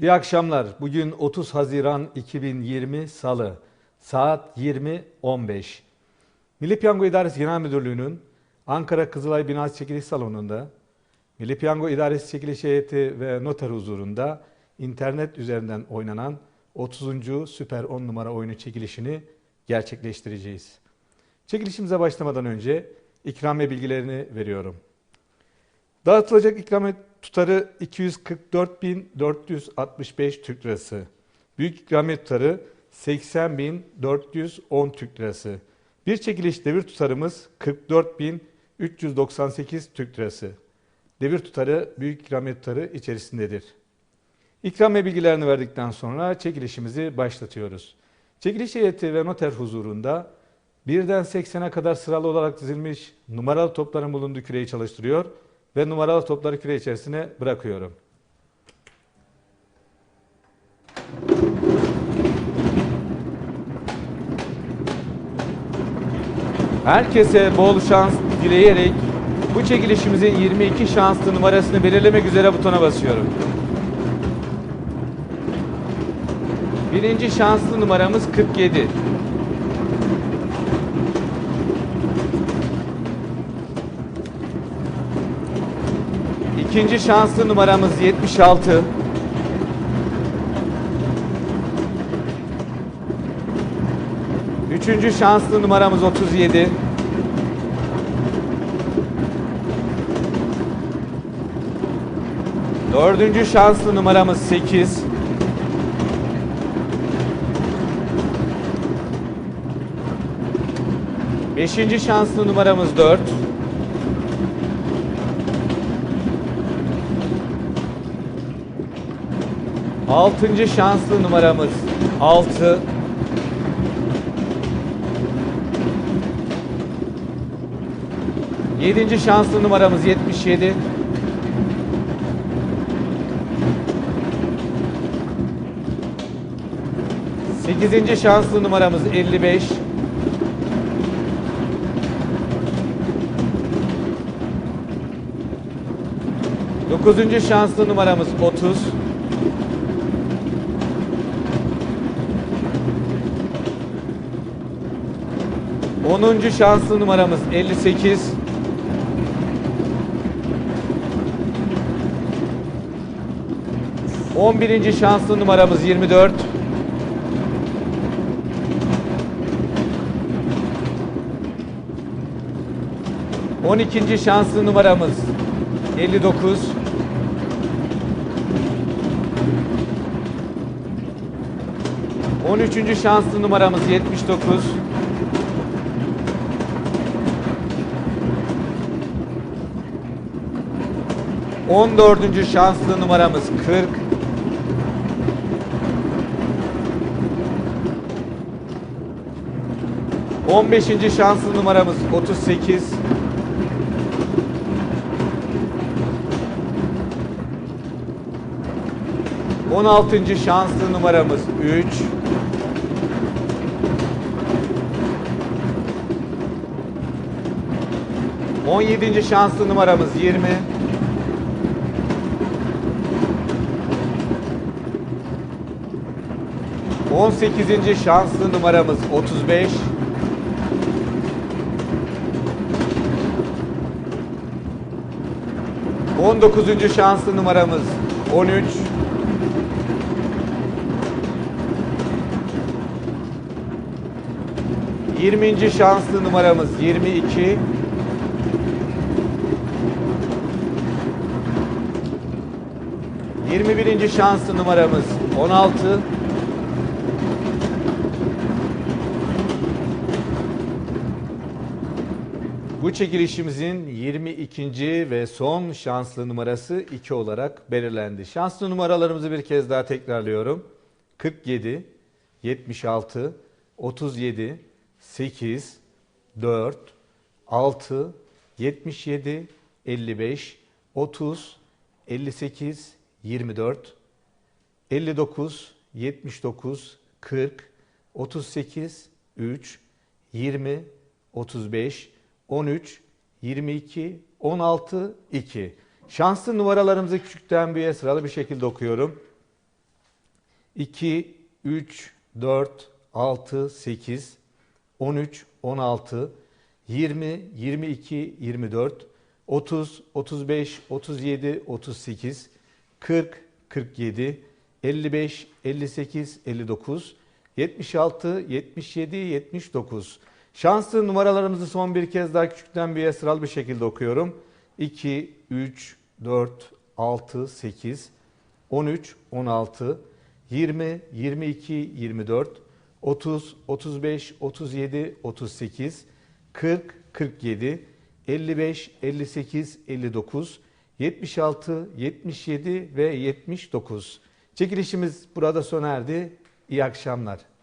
İyi akşamlar. Bugün 30 Haziran 2020 Salı. Saat 20.15. Milli Piyango İdaresi Genel Müdürlüğü'nün Ankara Kızılay Binası Çekiliş Salonu'nda Milli Piyango İdaresi Çekiliş Heyeti ve noter huzurunda internet üzerinden oynanan 30. Süper 10 numara oyunu çekilişini gerçekleştireceğiz. Çekilişimize başlamadan önce ikramiye bilgilerini veriyorum. Dağıtılacak ikramiye tutarı 244.465 Türk Lirası. Büyük ikramiye tutarı 80.410 Türk Lirası. Bir çekiliş devir tutarımız 44.398 Türk Lirası. Devir tutarı büyük ikramiye tutarı içerisindedir. İkramiye bilgilerini verdikten sonra çekilişimizi başlatıyoruz. Çekiliş heyeti ve noter huzurunda birden 80'e kadar sıralı olarak dizilmiş numaralı topların bulunduğu küreyi çalıştırıyor ve numaralı topları küre içerisine bırakıyorum. Herkese bol şans dileyerek bu çekilişimizin 22 şanslı numarasını belirlemek üzere butona basıyorum. Birinci şanslı numaramız 47. İkinci şanslı numaramız 76. Üçüncü şanslı numaramız 37. Dördüncü şanslı numaramız 8. Beşinci şanslı numaramız 4. Altıncı şanslı numaramız 6. Yedinci şanslı numaramız 77. Sekizinci şanslı numaramız 55. Dokuzuncu şanslı numaramız 30. Onuncu şanslı numaramız 58. On birinci şanslı numaramız 24. On ikinci şanslı numaramız 59. On üçüncü şanslı numaramız 79. 14. şanslı numaramız 40. On beşinci şanslı numaramız 38. On altıncı şanslı numaramız 3. On yedinci şanslı numaramız 20. 18. şanslı numaramız 35. On dokuzuncu şanslı numaramız 13. Yirminci şanslı numaramız 22. Yirmi birinci şanslı numaramız 16. Bu çekilişimizin 22. ve son şanslı numarası 2 olarak belirlendi. Şanslı numaralarımızı bir kez daha tekrarlıyorum. 47, 76, 37, 8, 4, 6, 77, 55, 30, 58, 24, 59, 79, 40, 38, 3, 20, 35, 13, 22, 16, 2. Şanslı numaralarımızı küçükten büyüğe sıralı bir şekilde okuyorum. 2, 3, 4, 6, 8, 13, 16, 20, 22, 24, 30, 35, 37, 38, 40, 47, 55, 58, 59, 76, 77, 79. Şanslı numaralarımızı son bir kez daha küçükten büyüğe sıralı bir şekilde okuyorum. 2, 3, 4, 6, 8, 13, 16, 20, 22, 24, 30, 35, 37, 38, 40, 47, 55, 58, 59, 76, 77 ve 79. Çekilişimiz burada sona erdi. İyi akşamlar.